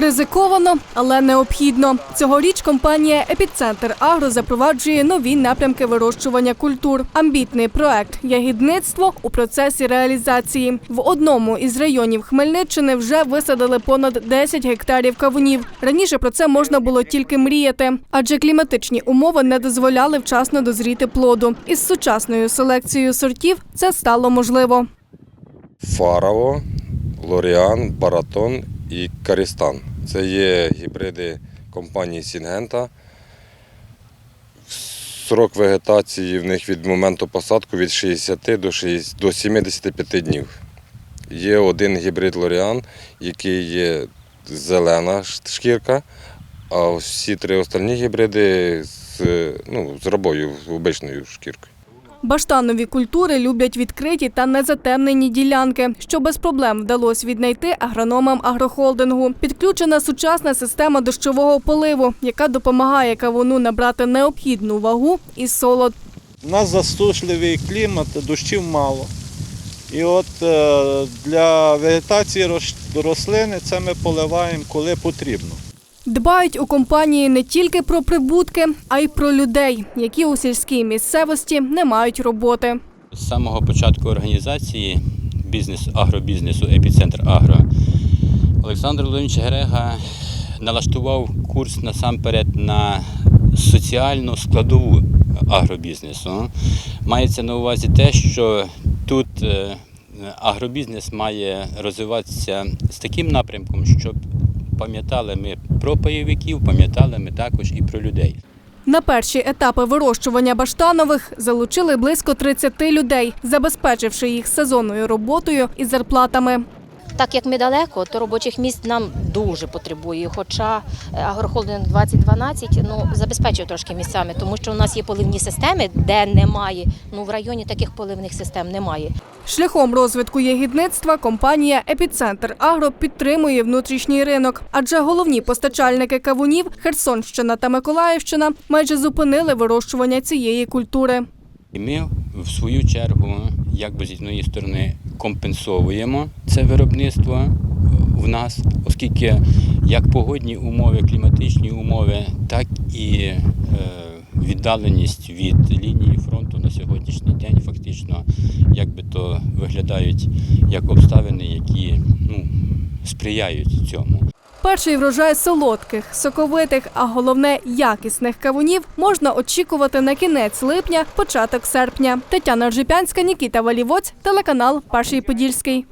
Ризиковано, але необхідно. Цьогоріч компанія Епіцентр Агро запроваджує нові напрямки вирощування культур. Амбітний проект ягідництво у процесі реалізації. В одному із районів Хмельниччини вже висадили понад 10 гектарів кавунів. Раніше про це можна було тільки мріяти, адже кліматичні умови не дозволяли вчасно дозріти плоду. Із сучасною селекцією сортів це стало можливо. Фарао, Лоріан, Баратон і Карістан. Це є гібриди компанії Сінгента. Срок вегетації в них від моменту посадку від 60 до 60 до 75 днів. Є один гібрид Лоріан, який є зелена шкірка, а всі три остальні гібриди з, ну, з рабою, обичною шкіркою. Баштанові культури люблять відкриті та незатемнені ділянки, що без проблем вдалося віднайти агрономам агрохолдингу. Підключена сучасна система дощового поливу, яка допомагає кавуну набрати необхідну вагу і солод. У нас засушливий клімат, дощів мало. І от е, для вегетації рослини це ми поливаємо коли потрібно. Дбають у компанії не тільки про прибутки, а й про людей, які у сільській місцевості не мають роботи. З самого початку організації бізнес, агробізнесу Епіцентр Агро Олександр Володимирович Герега налаштував курс насамперед на соціальну складову агробізнесу. Мається на увазі те, що тут е, агробізнес має розвиватися з таким напрямком, щоб пам'ятали ми про пайовиків, пам'ятали ми також і про людей. На перші етапи вирощування баштанових залучили близько 30 людей, забезпечивши їх сезонною роботою і зарплатами. Так як ми далеко, то робочих місць нам дуже потребує. Хоча е, агрохолдинг 2012 ну, забезпечує трошки місцями, тому що у нас є поливні системи, де немає. Ну в районі таких поливних систем немає. Шляхом розвитку ягідництва компанія Епіцентр Агро підтримує внутрішній ринок, адже головні постачальники кавунів Херсонщина та Миколаївщина майже зупинили вирощування цієї культури. І ми, в свою чергу, якби з однієї сторони компенсовуємо це виробництво е, в нас, оскільки як погодні умови, кліматичні умови, так і е, віддаленість від лінії фронту на сьогоднішній день фактично якби то виглядають як обставини, які ну, сприяють цьому. Перший врожай солодких, соковитих, а головне якісних кавунів можна очікувати на кінець липня, початок серпня. Тетяна Ржипянська, Нікіта Валівоць, телеканал Перший Подільський.